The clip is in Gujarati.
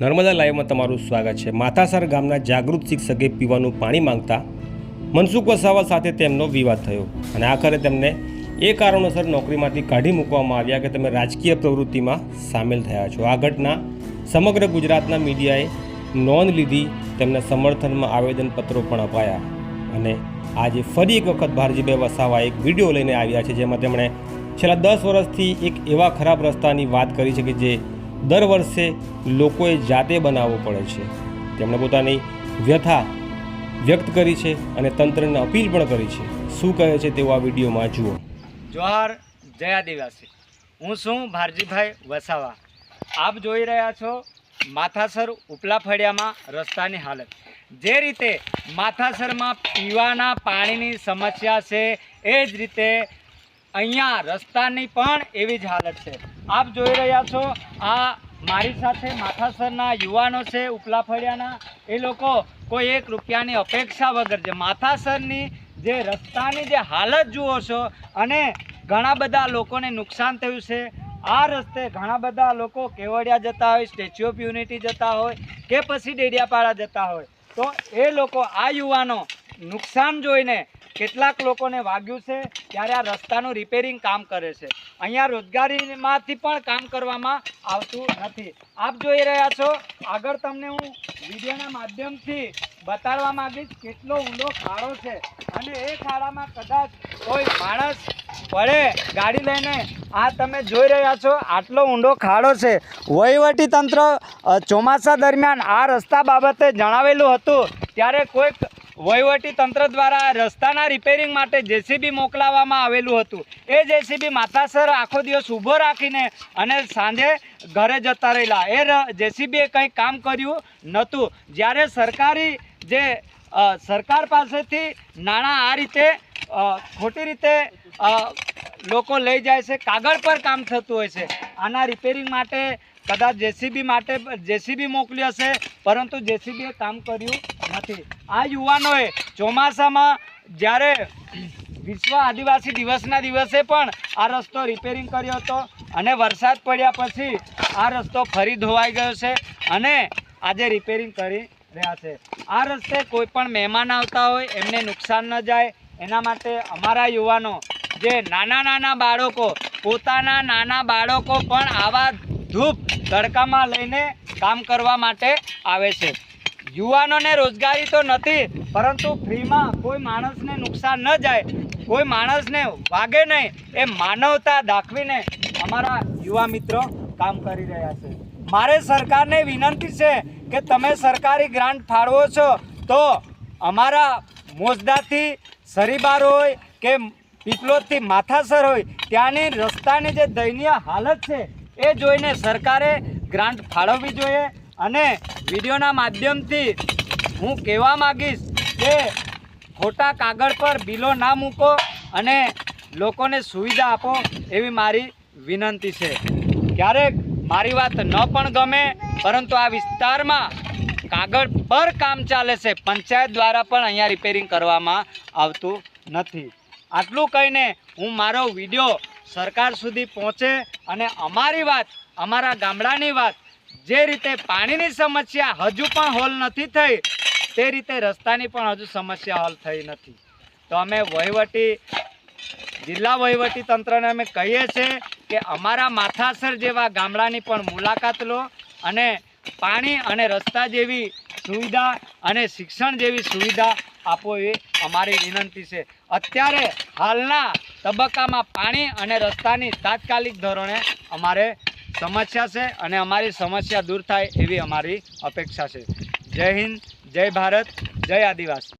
નર્મદા લાઈવમાં તમારું સ્વાગત છે. માથાસર ગામના જાગૃત શિક્ષકે પીવાનું પાણી માંગતા મનસુખ વસાવા સાથે તેમનો વિવાદ થયો અને આખરે તેમને એ કારણોસર નોકરીમાંથી કાઢી મૂકવામાં આવ્યા કે તમે રાજકીય પ્રવૃત્તિમાં સામેલ થયા છો. આ ઘટના સમગ્ર ગુજરાતના મીડિયાએ નોંધ લીધી, તેમના સમર્થનમાં આવેદનપત્રો પણ અપાયા અને આજે ફરી એક વખત ભારજીભાઈ વસાવા એક વીડિયો લઈને આવ્યા છે, જેમાં તેમણે છેલ્લા દસ વર્ષથી એક એવા ખરાબ રસ્તાની વાત કરી છે કે જે દર વર્ષે લોકોએ જાતે બનાવવો પડે છે. તેમણે પોતાની વ્યથા વ્યક્ત કરી છે અને તંત્રને અપીલ પણ કરી છે. શું કહે છે તેઓ આ વિડીયોમાં જુઓ. જોહાર જય આદિવાસી. હું છું ભારજીભાઈ વસાવા. આપ જોઈ રહ્યા છો માથાસર ઉપલા ફળિયામાં રસ્તાની હાલત. જે રીતે માથાસરમાં પીવાના પાણીની સમસ્યા છે, એ જ રીતે અહીંયા રસ્તાની પણ એવી જ હાલત છે. આપ જોઈ રહ્યા છો, આ મારી સાથે માથાસરના યુવાનો છે, ઉપલા ફળિયાના. એ લોકો કોઈ એક રૂપિયાની અપેક્ષા વગર છે માથાસરની જે રસ્તાની જે હાલત જુઓ છો અને ઘણા બધા લોકોને નુકસાન થયું છે, આ રસ્તે ઘણા બધા લોકો કેવડિયા જતા હોય, સ્ટેચ્યુ ઓફ યુનિટી જતા હોય કે પછી ડેડિયાપાડા જતા હોય. તો એ લોકો, આ યુવાનો નુકસાન જોઈને કેટલાક લોકોને વાગ્યું છે ત્યારે આ રસ્તાનું રિપેરિંગ કામ કરે છે. અહીંયા રોજગારીમાંથી પણ કામ કરવામાં આવતું નથી. આપ જોઈ રહ્યા છો, આગળ તમને હું વિડીયોના માધ્યમથી બતાડવા માંગીશ કેટલો ઊંડો ખાડો છે. અને એ ખાડામાં કદાચ કોઈ માણસ પડે ગાડી લઈને. આ તમે જોઈ રહ્યા છો, આટલો ઊંડો ખાડો છે. વહીવટી તંત્ર ચોમાસા દરમિયાન આ રસ્તા બાબતે જણાવેલું હતું. ત્યારે કોઈક વહીવટી તંત્ર દ્વારા રસ્તાના રિપેરિંગ માટે જેસીબી મોકલાવવામાં આવેલું હતું. એ જેસીબી માતાસર આખો દિવસ ઊભો રાખીને અને સાંજે ઘરે જતા રહેલા. એ જેસીબીએ કંઈ કામ કર્યું નહોતું. જ્યારે સરકારી જે સરકાર પાસેથી નાણાં આ રીતે ખોટી રીતે લોકો લઈ જાય છે, કાગળ પર કામ થતું હોય છે. આના રિપેરિંગ માટે કદાચ જેસીબી માટે જેસીબી મોકલી હશે, પરંતુ જેસીબીએ કામ કર્યું નથી. આ યુવાનોએ ચોમાસામાં જ્યારે વિશ્વ આદિવાસી દિવસના દિવસે પણ આ રસ્તો રિપેરિંગ કર્યો હતો અને વરસાદ પડ્યા પછી આ રસ્તો ફરી ધોવાઈ ગયો છે અને આજે રિપેરિંગ કરી રહ્યા છે. આ રસ્તે કોઈ પણ મહેમાન આવતા હોય, એમને નુકસાન ન જાય. એના માટે અમારા યુવાનો જે નાના નાના બાળકો, પોતાના નાના બાળકો પણ આવા ધૂપ તડકામાં લઈને કામ કરવા માટે આવે છે. યુવાનોને રોજગારી તો નથી, પરંતુ ફ્રીમાં કોઈ માણસને નુકસાન ન જાય. કોઈ માણસને વાગે નહીં. એ માનવતા દાખવીને અમારા યુવા મિત્રો કામ કરી રહ્યા છે. મારે સરકારને વિનંતી છે કે તમે સરકારી ગ્રાન્ટ ફાળવો છો તો અમારા મોજદાથી સરીબાર હોય કે પીપલોદથી માથાસર હોય, ત્યાંની રસ્તાની જે દયનીય હાલત છે, એ જોઈને સરકારે ગ્રાન્ટ ફાળવવી જોઈએ અને વિડીયોના માધ્યમથી હું કહેવા માગીશ કે ખોટા કાગળ પર બિલો ના મૂકો અને લોકોને સુવિધા આપો એવી મારી વિનંતી છે. ક્યારેક મારી વાત ન પણ ગમે, પરંતુ આ વિસ્તારમાં કાગળ પર કામ ચાલે છે. પંચાયત દ્વારા પણ અહીંયા રિપેરિંગ કરવામાં આવતું નથી. આટલું કહીને હું મારો વીડિયો સરકાર સુધી પહોંચે અને અમારી વાત, અમારા ગામડાની વાત જે રીતે પાણીની સમસ્યા હજુ પણ હોલ નથી થઈ, તે રીતે રસ્તાની પણ હજુ સમસ્યા હલ થઈ નથી. તો અમે વહીવટી, જિલ્લા વહીવટી તંત્રને અમે કહીએ છીએ કે અમારા માથાસર જેવા ગામડાની પણ મુલાકાત લો અને પાણી અને રસ્તા જેવી સુવિધા અને શિક્ષણ જેવી સુવિધા આપો એ અમારી વિનંતી છે. અત્યારે હાલના તબક્કામાં પાણી અને રસ્તાની તાત્કાલિક ધોરણે અમારે સમસ્યા છે અને અમારી સમસ્યા દૂર થાય એવી અમારી અપેક્ષા છે. જય હિન્દ, જય ભારત, જય આદિવાસી.